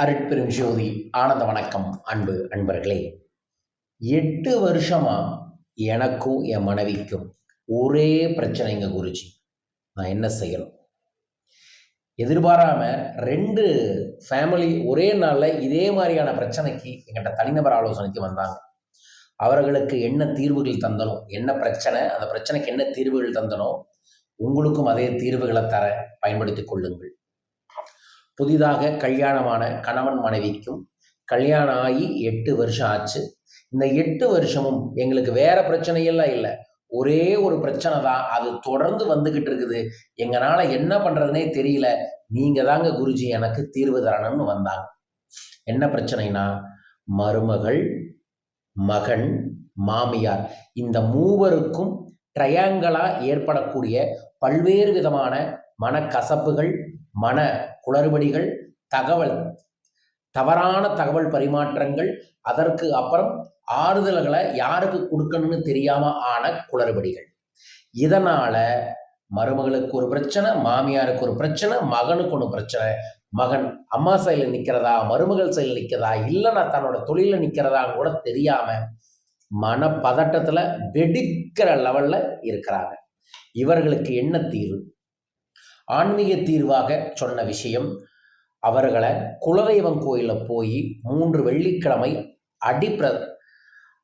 அருட்பெரும் ஜோதி ஆனந்த வணக்கம் அன்பு அன்பர்களே. எட்டு வருஷமா எனக்கும் என் மனைவிக்கும் ஒரே பிரச்சனைங்க குருஜி. நான் என்ன செய்யணும்? எதிர்பாராம ரெண்டு ஃபேமிலி ஒரே நாளில் இதே மாதிரியான பிரச்சனைக்கு எங்கிட்ட தனிநபர் ஆலோசனைக்கு வந்தாங்க. அவர்களுக்கு என்ன தீர்வுகள் தந்தனோ என்ன பிரச்சனை? அந்த பிரச்சனைக்கு என்ன தீர்வுகள் தந்தனோ? உங்களுக்கும் அதே தீர்வுகளை தர பயன்படுத்திக் கொள்ளுங்கள். புதிதாக கல்யாணமான கணவன் மனைவிக்கும் கல்யாணம் ஆகி எட்டு வருஷம் ஆச்சு. இந்த எட்டு வருஷமும் எங்களுக்கு வேற பிரச்சனையெல்லாம் இல்லை. ஒரே ஒரு பிரச்சனை தான். அது தொடர்ந்து வந்துகிட்டு இருக்குது. எங்களால என்ன பண்றதுனே தெரியல. நீங்க தாங்க குருஜி எனக்கு தீர்வு தரணும்னு வந்தாங்க. என்ன பிரச்சனைனா மருமகள் மகன் மாமியார் இந்த மூவருக்கும் ட்ரையாங்கலா ஏற்படக்கூடிய பல்வேறு விதமான மனக்கசப்புகள் மன குளறுபடிகள் தகவல் தவறான தகவல் பரிமாற்றங்கள் அதற்கு அப்புறம் ஆறுதல்களை யாருக்கு கொடுக்கணும்னு தெரியாம ஆன குளறுபடிகள். இதனால மருமகளுக்கு ஒரு பிரச்சனை மாமியாருக்கு ஒரு பிரச்சனை மகனுக்கு ஒன்று பிரச்சனை. மகன் அம்மா சைடில் நிற்கிறதா மருமகள் சைடில் நிற்கிறதா இல்லைன்னா தன்னோட தொழிலில் நிற்கிறதான்னு கூட தெரியாம மன பதட்டத்தில் வெடிக்கிற லெவலில் இருக்கிறாங்க. இவர்களுக்கு என்ன தீர்வு? ஆன்மீக தீர்வாக சொன்ன விஷயம் அவர்களை குலதெய்வம் கோயிலில் போய் மூன்று வெள்ளிக்கிழமை அடிப்பிர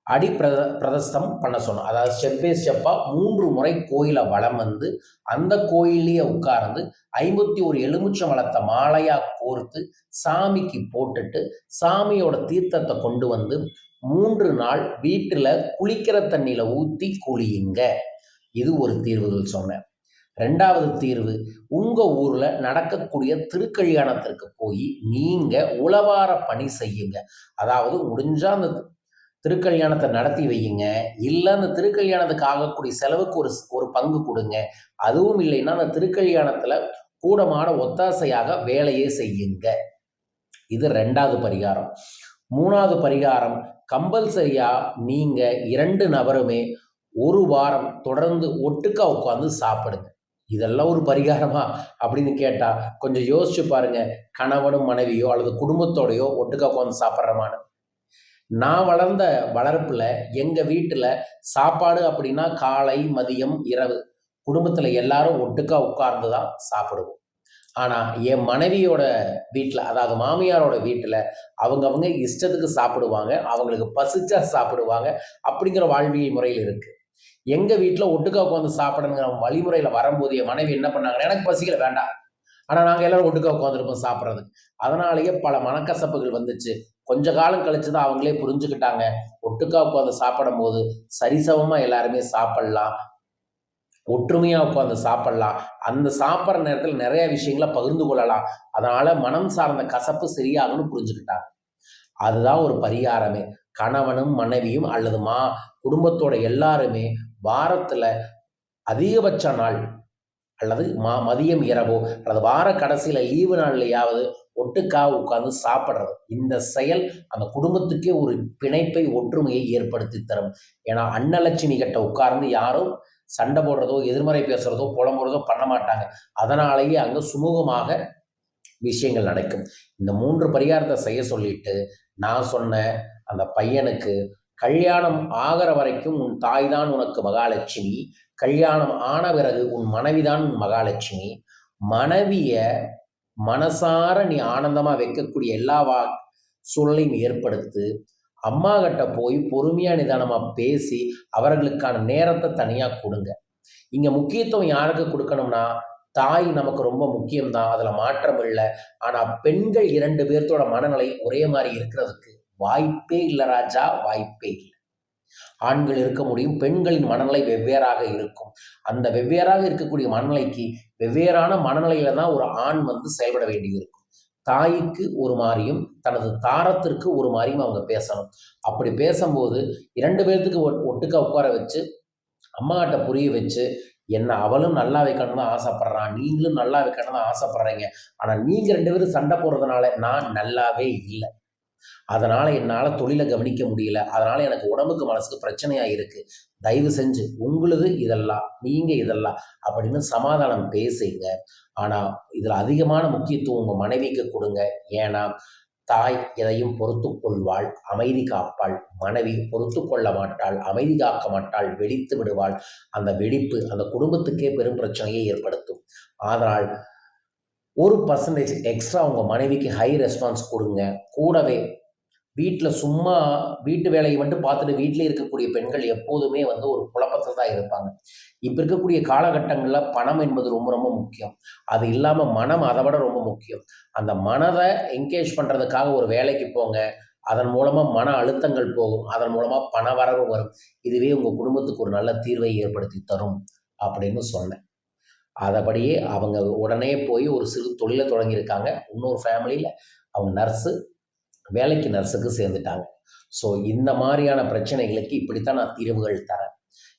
அடிப்பிரத பிரதஸ்தம் பண்ண சொன்னோம். அதாவது ஸ்டெப் பை ஸ்டெப்பாக மூன்று முறை கோயிலை வளம் வந்து அந்த கோயிலையே உட்கார்ந்து ஐம்பத்தி ஒரு எலுமிச்சம் வளத்தை மாலையாக கோர்த்து சாமிக்கு போட்டுட்டு சாமியோட தீர்த்தத்தை கொண்டு வந்து மூன்று நாள் வீட்டில் குளிக்கிற தண்ணியில் ஊற்றி குளியுங்க. இது ஒரு தீர்வுகள் சொன்னேன். ரெண்டாவது தீர்வு உங்கள் ஊரில் நடக்கக்கூடிய திருக்கல்யாணத்திற்கு போய் நீங்கள் உளவார பணி செய்யுங்க. அதாவது முடிஞ்சால் அந்த திருக்கல்யாணத்தை நடத்தி வையுங்க. இல்லை அந்த திருக்கல்யாணத்துக்கு ஆகக்கூடிய செலவுக்கு ஒரு ஒரு பங்கு கொடுங்க. அதுவும் இல்லைன்னா அந்த திருக்கல்யாணத்தில் கூடமான ஒத்தாசையாக வேலையே செய்யுங்க. இது ரெண்டாவது பரிகாரம். மூணாவது பரிகாரம் கம்பல்சரியாக நீங்கள் இரண்டு நபருமே ஒரு வாரம் தொடர்ந்து ஒட்டுக்கா உட்காந்து சாப்பிடுங்க. இதெல்லாம் ஒரு பரிகாரமா அப்படின்னு கேட்டால் கொஞ்சம் யோசிச்சு பாருங்க கணவனும் மனைவியோ அல்லது குடும்பத்தோடையோ ஒட்டுக்கா உட்காந்து சாப்பிட்றமான்னு நான் வளர்ந்த வளர்ப்பில் எங்கள் வீட்டில் சாப்பாடு அப்படின்னா காலை மதியம் இரவு. குடும்பத்தில் எல்லாரும் ஒட்டுக்கா உட்கார்ந்து தான் சாப்பிடுவோம். ஆனால் என் மனைவியோட வீட்டில் அதாவது மாமியாரோட வீட்டில் அவங்கவுங்க இஷ்டத்துக்கு சாப்பிடுவாங்க அவங்களுக்கு பசிச்சா சாப்பிடுவாங்க அப்படிங்கிற வாழ்வியல் முறையில் இருக்குது எங்க வீட்டில் ஒட்டுக்கா உட்காந்து சாப்பிடணுங்கிற வழிமுறையில் வரும்போது என் மனைவி என்ன பண்ணாங்க எனக்கு பசிக்கல வேண்டாம். ஆனால் நாங்கள் எல்லாரும் ஒட்டுக்கா உட்காந்துருப்போம் சாப்பிட்றதுக்கு. அதனாலேயே பல மனக்கசப்புகள் வந்துச்சு. கொஞ்ச காலம் கழிச்சு தான் அவங்களே புரிஞ்சுக்கிட்டாங்க. ஒட்டுக்கா உட்காந்து சாப்பிடும் போது சரிசமமாக எல்லாருமே சாப்பிடலாம். ஒற்றுமையாக உட்காந்து சாப்பிடலாம். அந்த சாப்பிட்ற நேரத்தில் நிறைய விஷயங்களை பகிர்ந்து கொள்ளலாம். அதனால மனம் சார்ந்த கசப்பு சரியாகும்னு புரிஞ்சுக்கிட்டாங்க. அதுதான் ஒரு பரிகாரமே. கணவனும் மனைவியும் அல்லது மா குடும்பத்தோட எல்லாருமே வாரத்தில் அதிகபட்ச நாள் அல்லது மா மதியம் இரவோ அல்லது வார கடைசியில் லீவு நாள்லையாவது ஒட்டுக்காக உட்கார்ந்து சாப்பிட்றது. இந்த செயல் அந்த குடும்பத்துக்கே ஒரு பிணைப்பை ஒற்றுமையை ஏற்படுத்தி தரும். ஏன்னா அன்னலட்சுமி கிட்ட உட்கார்ந்து யாரும் சண்டை போடுறதோ எதிர்மறை பேசுறதோ புலம்புறதோ பண்ண மாட்டாங்க. அதனாலேயே அங்கே சுமூகமாக விஷயங்கள் நடக்கும். இந்த மூன்று பரிகாரத்தை செய்ய சொல்லிட்டு நான் சொன்ன அந்த பையனுக்கு கல்யாணம் ஆகிற வரைக்கும் உன் தாய் தான் உனக்கு மகாலட்சுமி கல்யாணம் ஆன பிறகு உன் மனைவிதான் உன் மகாலட்சுமி. மனைவிய மனசார நீ ஆனந்தமா வைக்கக்கூடிய எல்லா வா சூழலையும் ஏற்படுத்து. அம்மா கிட்ட போய் பொறுமையா நிதானமா பேசி அவர்களுக்கான நேரத்தை தனியா கொடுங்க. இங்க முக்கியத்துவம் யாருக்கு கொடுக்கணும்னா தாய் நமக்கு ரொம்ப முக்கியம்தான். அதுல மாற்றம் இல்லை. ஆனா பெண்கள் இரண்டு பேர்த்தோட மனநிலை ஒரே மாதிரி இருக்கிறதுக்கு வாய்ப்பே இல்லை ராஜா வாய்ப்பே இல்லை. ஆண்கள் இருக்க முடியும் பெண்களின் மனநிலை வெவ்வேறாக இருக்கும். அந்த வெவ்வேறாக இருக்கக்கூடிய மனநிலைக்கு வெவ்வேறான மனநிலையில தான் ஒரு ஆண் வந்து செயல்பட வேண்டியது இருக்கும் தாய்க்கு ஒரு மாதிரியும் தனது தாரத்திற்கு ஒரு மாதிரியும் அவங்க பேசணும். அப்படி பேசும்போது இரண்டு பேர்த்துக்கு ஒட்டுக்கா உட்கார வச்சு அம்மாட்ட புரிய வச்சு என்ன அவளும் நல்லா வைக்கணும்னு தான் ஆசைப்படுறான் நீங்களும் நல்லா வைக்கணும்னு தான் ஆசைப்படுறீங்க. ஆனால் நீங்கள் ரெண்டு பேரும் சண்டை போடுறதுனால நான் நல்லாவே இல்லை. அதனால் என்னால் தொழிலை கவனிக்க முடியல. அதனால் எனக்கு உடம்புக்கு மனசுக்கு பிரச்சனையாக இருக்கு. தயவு செஞ்சு உங்களுது இதெல்லாம் நீங்கள் இதெல்லாம் அப்படின்னு சமாதானம் பேசுங்க. ஆனால் இதில் அதிகமான முக்கியத்துவம் உங்கள் மனைவிக்கு கொடுங்க. ஏன்னா தாய் எதையும் பொறுத்து கொள்வாள் அமைதி காப்பாள் மனைவி பொறுத்து கொள்ள மாட்டாள் அமைதி காக்க மாட்டாள் வெடித்து விடுவாள். அந்த வெடிப்பு அந்த குடும்பத்துக்கே பெரும் பிரச்சனையை ஏற்படுத்தும். ஆனால் ஒரு பர்சன்டேஜ் எக்ஸ்ட்ரா உங்கள் மனைவிக்கு ஹை ரெஸ்பான்ஸ் கொடுங்க. கூடவே வீட்டில் சும்மா வீட்டு வேலையை மட்டும் பார்த்துட்டு வீட்டிலே இருக்கக்கூடிய பெண்கள் எப்போதுமே வந்து ஒரு குழப்பத்தில் தான் இருப்பாங்க. இப்போ இருக்கக்கூடிய காலகட்டங்களில் பணம் என்பது ரொம்ப ரொம்ப முக்கியம். அது இல்லாமல் மனம் அதை விட ரொம்ப முக்கியம். அந்த மனதை என்கேஜ் பண்ணுறதுக்காக ஒரு வேலைக்கு போங்க. அதன் மூலமாக மன அழுத்தங்கள் போகும். அதன் மூலமாக பண வரவு வரும். இதுவே உங்கள் குடும்பத்துக்கு ஒரு நல்ல தீர்வை ஏற்படுத்தி தரும் அப்படின்னு சொன்னேன். அதைபடியே அவங்க உடனே போய் ஒரு சிறு தொழிலை தொடங்கியிருக்காங்க. இன்னொரு ஃபேமிலியில் அவங்க நர்ஸு வேலைக்கு நர்ஸுக்கு சேர்ந்துட்டாங்க. ஸோ இந்த மாதிரியான பிரச்சனைகளுக்கு இப்படித்தான் நான் தீர்வுகள் தரேன்.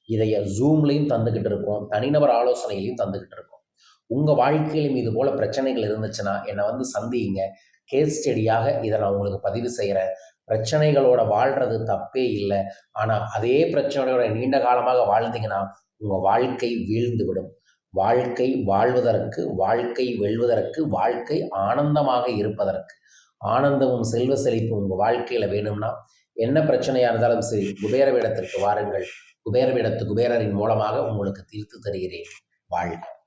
இதைய ஜூம்லேயும் தந்துக்கிட்டு இருக்கோம். தனிநபர் ஆலோசனையிலையும் தந்துக்கிட்டு இருக்கோம். உங்கள் வாழ்க்கையிலும் இது போல் பிரச்சனைகள் இருந்துச்சுன்னா என்னை வந்து சந்தியுங்க கேஸ் ஸ்டடியாக இதை நான் உங்களுக்கு பதிவு செய்கிறேன் பிரச்சனைகளோட வாழ்கிறது தப்பே இல்லை. ஆனால் அதே பிரச்சனையோட நீண்ட காலமாக வாழ்ந்தீங்கன்னா உங்கள் வாழ்க்கை வீழ்ந்து விடும் வாழ்க்கை வாழ்வதற்கு வாழ்க்கை வெல்வதற்கு வாழ்க்கை ஆனந்தமாக இருப்பதற்கு. ஆனந்தமும் செல்வ செழிப்பும் உங்கள் வாழ்க்கையில் வேணும்னா என்ன பிரச்சனையாக இருந்தாலும் சரி குபேரவிடத்திற்கு வாருங்கள். குபேரவிடத்து குபேரரின் மூலமாக உங்களுக்கு தீர்த்து தருகிறேன். வாழ்க.